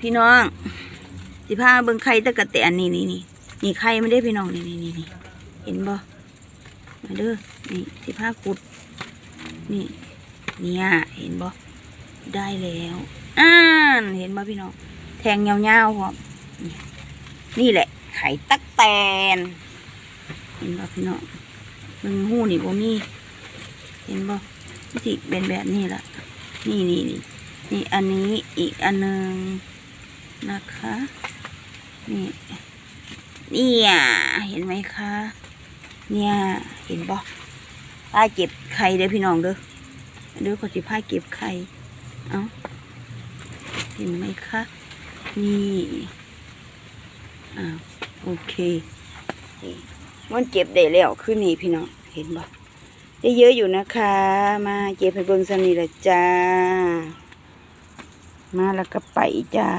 พี่น้อง สิพาเบิ่งไข่ตะกะแตนนี่นี่นี่นี่ไข่ไม่ได้พี่น้องนี่นี่นี่นี่เห็นบ่มาเด้อนี่สิพาขุด นี่เนี่ยเห็นบ่ได้แล้วอ่านเห็นบ่พี่น้องแทงยาวๆพร้อมนี่นี่แหละ ไข่ตักแตน เห็นบ่พี่น้องเบิ่งหูนี่บ่มีเห็นบ่สิเป็นแบบนี้ล่ะนี่นี่นี่นี่อันนี้อีกอันหนึง นะคะนี่เนี่ยเห็นไหมคะเนี่ยเห็นบ่ป้าเก็บไข่เด้อพี่น้องเด้อเด้อขอสิพาเก็บไข่เอ้าเห็นไหมคะนี่อ่าโอเคมันเก็บได้แล้วคือนี่พี่น้องเห็นบ่ได้เยอะอยู่นะคะ มาเก็บให้เบิ่งซะนี่ละจ้า มาแล้วก็ไปจ้า